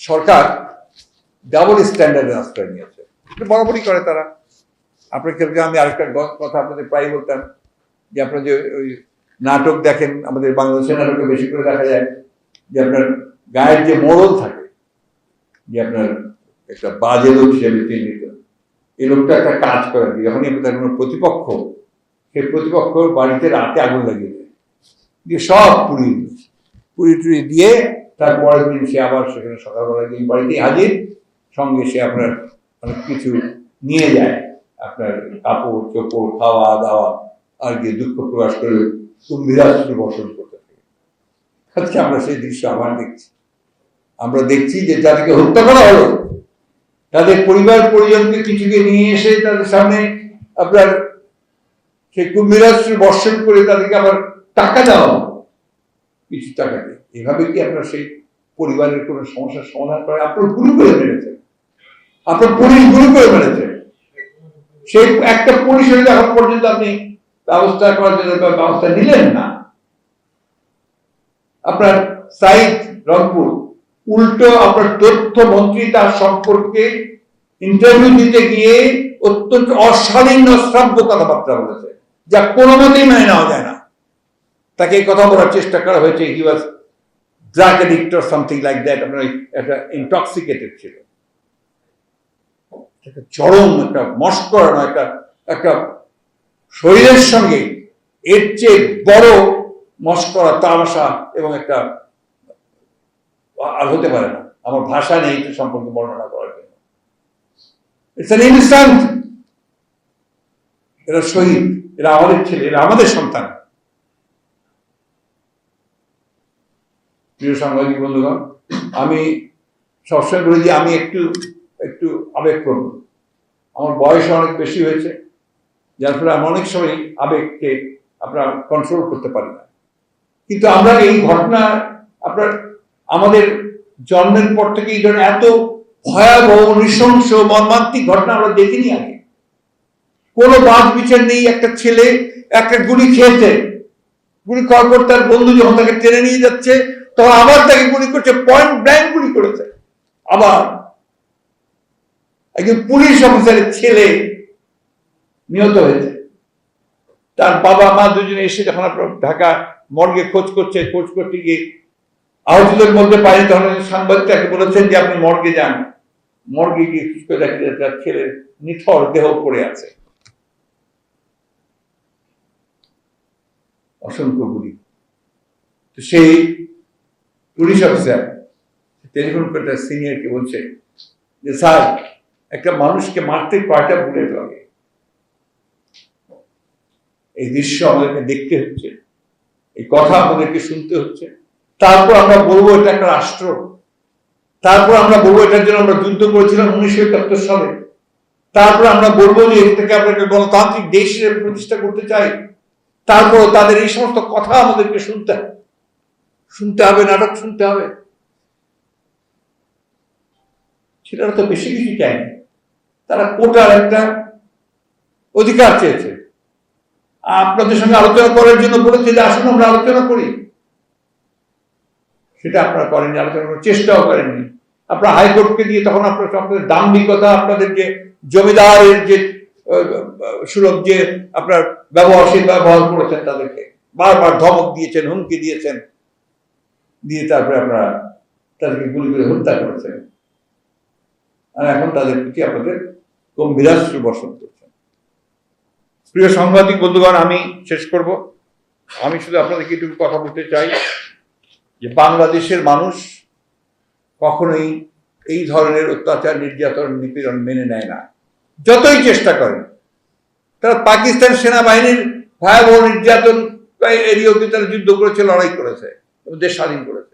সরকার double স্ট্যান্ডার্ডের আশ্রয় নিয়েছে। বরাবরই করে তারা। আপনার আমি আরেকটা কথা আপনাদের প্রায় বলতাম যে আপনার যে ওই নাটক দেখেন, আমাদের বাংলাদেশের নাটকে বেশি করে দেখা যায় যে আপনার গায়ের যে মোড়ল থাকে, যে আপনার একটা বাজে লোক হিসেবে চিহ্নিত, এই লোকটা একটা কাজ করে যখনই আপনার কোনো প্রতিপক্ষ, সেই প্রতিপক্ষ বাড়িতে রাতে আগুন লাগিয়ে দেয়। দিয়ে সব দিল। পুড়ি টুড়ি দিয়ে তারপরের দিন সে আবার সেখানে সকালবেলা গিয়ে বাড়িতে হাজির। সঙ্গে সে আপনার অনেক কিছু নিয়ে যায়। আপনার কাপড়, চোপড়, খাওয়া, দাওয়া, আর গিয়ে দুঃখ প্রকাশ করে কুম্ভীরাশ্রু বর্ষণ করতে থাকে। আজকে আমরা সেই দৃশ্য আবার দেখছি। আমরা দেখছি যে যাদেরকে হত্যা করা হলো, তাদের পরিবার পরিজনকে কিছুকে নিয়ে এসে তাদের সামনে আপনার সেই কুম্ভীরাশ্রু বর্ষণ করে তাদেরকে আবার টাকা দেওয়া। কিছু টাকা দিয়ে এভাবে কি আপনার সেই পরিবারের কোনো সমস্যার সমাধান করে আপনার গুলি করে মেরেছে আপনার পুলিশ গুলি করে মেরেছে সেই একটা পুলিশের এখন পর্যন্ত আপনি ব্যবস্থা করার জন্য ব্যবস্থা নিলেন না। আপনার সাইদ রংপুর, উল্টো আপনার তথ্য মন্ত্রী তার সম্পর্কে ইন্টারভিউ দিতে গিয়ে অত্যন্ত অশালীন অশ্রাব্য কথাবার্তা বলেছে। যা কোনো মতেই মেনে নেওয়া যায় না। তাকে এই কথা বলার চেষ্টা করা হয়েছে। He was drug addict or something like that আপনার একটা ইনটক্সিকেটেড ছিল। একটা চরম, একটা মস্করানো একটা একটা শরীরের সঙ্গে এর চেয়ে বড় মস্করা, তামাশা এবং একটা আর হতে পারে না। আমার ভাষা নেই এটা সম্পর্কে বর্ণনা করার জন্য। ইটস অ্যান ইনস্ট্যান্ট এরা শহীদ এরা আমাদের ছেলে এরা আমাদের সন্তান। প্রিয় সাংবাদিক বন্ধুগণ, আমি সবসময় বলি যে আমি একটু একটু আবেগপ্রবণ। আমার বয়স অনেক বেশি হয়েছে, যার ফলে আমি অনেক সময় আবেগকে আপনার কন্ট্রোল করতে পারি না। কিন্তু আমরা এই ঘটনা আপনার আমাদের জন্মের পর থেকে এই ধরনের এত ভয়াবহ, নৃশংস, মর্মান্তিক ঘটনা আমরা দেখিনি আগে। কোনো বাদ বিচার নেই, একটা ছেলে, একটা গুলি খেয়েছে। গুলি পর তার বন্ধু যখন তাকে টেনে নিয়ে যাচ্ছে তখন আবার তাকে গুলি করছে পয়েন্ট ব্ল্যাঙ্ক গুলি করেছে। আবার একজন পুলিশ অফিসারের ছেলে নিহত হয়েছে। তার বাবা, মা দুজনে এসে যখন আপনার ঢাকা মর্গে খোঁজ করছে, খোঁজ করতে গিয়ে আহতদের মধ্যে পাই তখন সাংবাদিক বলেছেন যে আপনি মর্গে যান। মর্গে গিয়ে খোঁজ করে দেখা তার ছেলের নিথর দেহ পড়ে আছে। অসংখ্য গুলি। তো সেই পুলিশ অফিসার, টেলিফোন করে তার সিনিয়রকে বলছে যে, স্যার, একটা মানুষকে মারতে কয়টা বুলেট লাগে? এই দৃশ্য আমাদেরকে দেখতে হচ্ছে, এই কথা আমাদেরকে শুনতে হচ্ছে। তারপর আমরা বলব এটা একটা রাষ্ট্র। তারপর আমরা বলব এটার জন্য আমরা যুদ্ধ করেছিলাম উনিশশো একাত্তর সালে। তারপর আমরা বলব যে এর থেকে আমরা একটা গণতান্ত্রিক দেশের প্রতিষ্ঠা করতে চাই। তারপর তাদের এই সমস্ত কথা আমাদেরকে শুনতে হবে শুনতে হবে, নাটক শুনতে হবে। ছেলেরা তো বেশি কিছু চায়নি তারা কোটার একটা অধিকার চেয়েছে। আপনাদের সঙ্গে আলোচনা করার জন্য বলেছে যে, আসুন আমরা আলোচনা করি। সেটা আপনারা করেননি, আলোচনা করার চেষ্টাও করেননি। আপনারা হাইকোর্টকে দিয়ে তখন আপনার আপনাদের দাম্ভিকতা, আপনাদের যে জমিদারের যে সুলভ যে আপনার ব্যবহারশীল ব্যবহার করেছেন তাদেরকে। বারবার ধমক দিয়েছেন, হুমকি দিয়েছেন। দিয়ে তারপরে আপনারা তাদেরকে গুলি করে হত্যা করেছেন। আর এখন তাদের প্রতি আপনাদের গম্ভীরাস্ত্র বর্ষণ করছেন। প্রিয় সাংবাদিক বন্ধুগণ, আমি শেষ করব। আমি শুধু আপনাদেরকে একটু কথা বলতে চাই যে বাংলাদেশের মানুষ কখনোই এই ধরনের অত্যাচার, নির্যাতন, নিপীড়ন মেনে নেয় না। যতই চেষ্টা করেন, তারা পাকিস্তান সেনাবাহিনীর ভয়াবহ নির্যাতন এরিয়াতে তারা যুদ্ধ করেছে লড়াই করেছে। এবং দেশ স্বাধীন করেছে